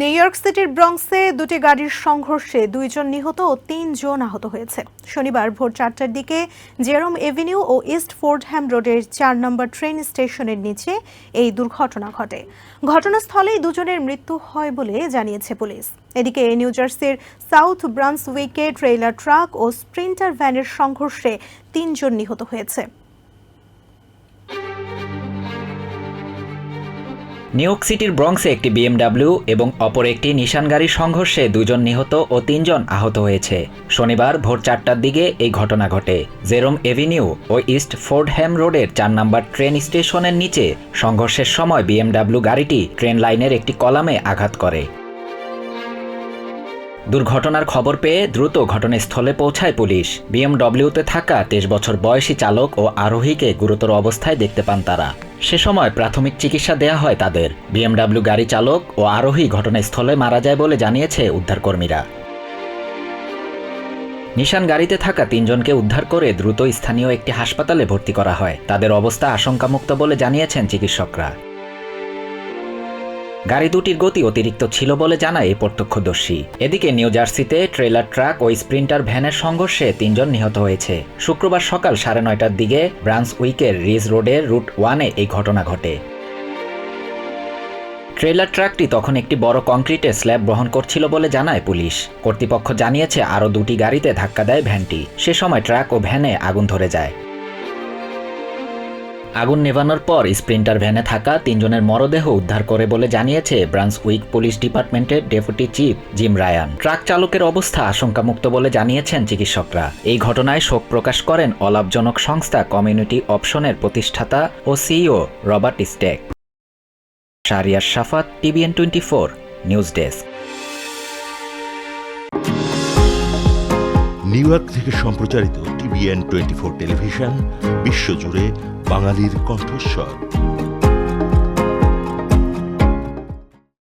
New York সিটির ব্রঙ্কসে দুটি গাড়ির সংঘর্ষে দুইজন নিহত ও তিনজন আহত হয়েছে। শনিবার ভোর চারটার দিকে জেরম এভিনিউ ও ইস্ট ফোর্ডহ্যাম রোডের চার নম্বর ট্রেন স্টেশনের নিচে এই দুর্ঘটনা ঘটে। ঘটনাস্থলেই দুজনের মৃত্যু হয় বলে জানিয়েছে পুলিশ। এদিকে নিউ জার্সির সাউথ ব্রান্সউইকে ট্রেইলার ট্রাক ও স্প্রিন্টার ভ্যানের সংঘর্ষে তিনজন নিহত হয়েছে। নিউইয়র্ক সিটির ব্রঙ্কসে একটি বিএমডাব্লিউ এবং অপর একটি নিশান গাড়ির সংঘর্ষে দুজন নিহত ও তিনজন আহত হয়েছে। শনিবার ভোর চারটার দিকে এই ঘটনা ঘটে। জেরোম এভিনিউ ও ইস্ট ফোর্ডহ্যাম রোডের চার নম্বর ট্রেন স্টেশনের নিচে সংঘর্ষের সময় বিএমডাব্লিউ গাড়িটি ট্রেন লাইনের একটি কলামে আঘাত করে। দুর্ঘটনার খবর পেয়ে দ্রুত ঘটনাস্থলে পৌঁছায় পুলিশ। বিএমডব্লিউতে থাকা তেইশ বছর বয়সী চালক ও আরোহীকে গুরুতর অবস্থায় দেখতে পান তারা। সে সময় প্রাথমিক চিকিৎসা দেয়া হয় তাদের। বিএমডাব্লিউ গাড়ি চালক ও আরোহী ঘটনাস্থলে মারা যায় বলে জানিয়েছে উদ্ধারকর্মীরা। নিশান গাড়িতে থাকা তিনজনকে উদ্ধার করে দ্রুত স্থানীয় একটি হাসপাতালে ভর্তি করা হয়। তাদের অবস্থা আশঙ্কামুক্ত বলে জানিয়েছেন চিকিৎসকরা। গাড়ি দুটির গতি অতিরিক্ত ছিল বলে জানায় এই প্রত্যক্ষদর্শী। এদিকে নিউ জার্সিতে ট্রেলার ট্রাক ও স্প্রিন্টার ভ্যানের সংঘর্ষে তিনজন নিহত হয়েছে। শুক্রবার সকাল সাড়ে নয়টার দিকে ব্রান্স উইকের রিজ রোডের রুট ওয়ানে এই ঘটনা ঘটে। ট্রেলার ট্রাকটি তখন একটি বড় কংক্রিটের স্ল্যাব বহন করছিল বলে জানায় পুলিশ। কর্তৃপক্ষ জানিয়েছে, আরও দুটি গাড়িতে ধাক্কা দেয় ভ্যানটি। সে সময় ট্রাক ও ভ্যানে আগুন ধরে যায়। আগুন নেভানোর পর স্প্রিন্টার ভ্যানে থাকা তিনজনের মরদেহ উদ্ধার করে বলে জানিয়েছে ব্রান্স উইক পুলিশ ডিপার্টমেন্টের deputy chief Jim Ryan. Truck চালকের অবস্থা আশঙ্কামুক্ত বলে জানিয়েছেন চিকিৎসকরা। এই ঘটনায় শোক প্রকাশ করেন অলাভজনক সংস্থা কমিউনিটি অপশনের প্রতিষ্ঠাতা ও CEO Robert Steck. Shariar Shafat, TVN twenty four news desk. New York থেকে সম্প্রচারিত টিভিএন টোয়েন্টি ফোর টেলিভিশন, বিশ্বজুড়ে বাঙালির কণ্ঠস্বর।